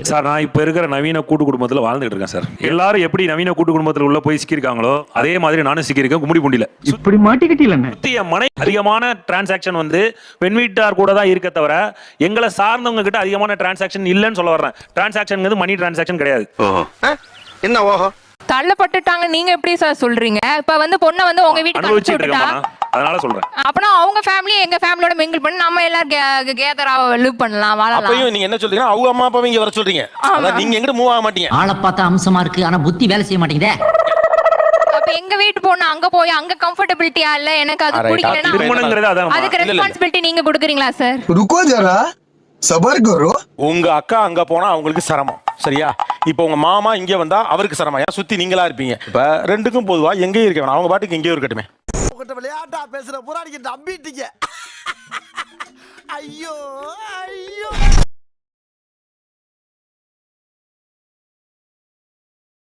Sir நான் இப்ப இருக்கிற நவீன கூட்டு குடும்பத்துல வாழ்ந்துட்டு இருக்கேன் சார். எல்லாரும் எப்படி நவீன கூட்டு குடும்பத்துல உள்ள போய் சிக்கியிருக்காங்களோ அதே மாதிரி நானும் சிக்கியிருக்கேன் கும்மிடி பூண்டில இப்படி என் மனை அதிகமான டிரான்சாக்ஷன் வந்து பெண் வீட்டார் கூட தான் இருக்க தவிர எங்களை சார்ந்தவங்க கிட்ட அதிகமான டிரான்சாக்ஷன் இல்லைன்னு சொல்ல வர்றேன். டிரான்சாக்ஷன் மணி டிரான்சாக்ஷன் கிடையாது. என்ன ஓஹோ? தள்ளப்பட்டுட்டாங்க. நீங்க எப்படி சார் சொல்றீங்க? இப்ப வந்து பொண்ணை வந்து உங்க வீட்டுக்கு அனுப்பிச்சு விட்டுட்டா? அதனால சொல்றேன். அப்பனா அவங்க ஃபேமிலி எங்க ஃபேமிலியோட மிங்கிள் பண்ணி நம்ம எல்லாரும் கேதர் ஆவ லிவ் பண்ணலாம் வாழலாம். அப்பயும் நீங்க என்ன சொல்றீங்க அவங்க அம்மா அப்பாவை இங்க வர சொல்றீங்க. அதான் நீங்க எங்க மூவ் ஆக மாட்டீங்க. ஆளை பார்த்தா அம்சமா இருக்கு ஆனா புத்தி வேலை செய்ய மாட்டேங்குதே. அப்ப எங்க வீட்டு போனா அங்க போய் அங்க கம்ஃபர்டபிலிட்டியா இல்ல? எனக்கு அது பிடிக்கலனா அதுக்கு ரெஸ்பான்சிபிலிட்டி நீங்க கொடுக்குறீங்களா சார் ருக்கோ ஜரா? சபர் உங்க அக்கா அங்க போனா அவங்களுக்கு சிரமம் சரியா? இப்போ உங்க மாமா இங்க வந்தா அவருக்கு சிரமம். ஏன்? சுத்தி நீங்களா இருப்பீங்க. இப்ப ரெண்டுக்கும் பொதுவா எங்கேயும் இருக்க வேணாம். அவங்க பாட்டுக்கு எங்கேயும் இருக்கட்டுமே. உங்ககிட்ட விளையாட்டா பேசுற பூரா அம்பிட்டீங்க. ஐயோ ஐயோ.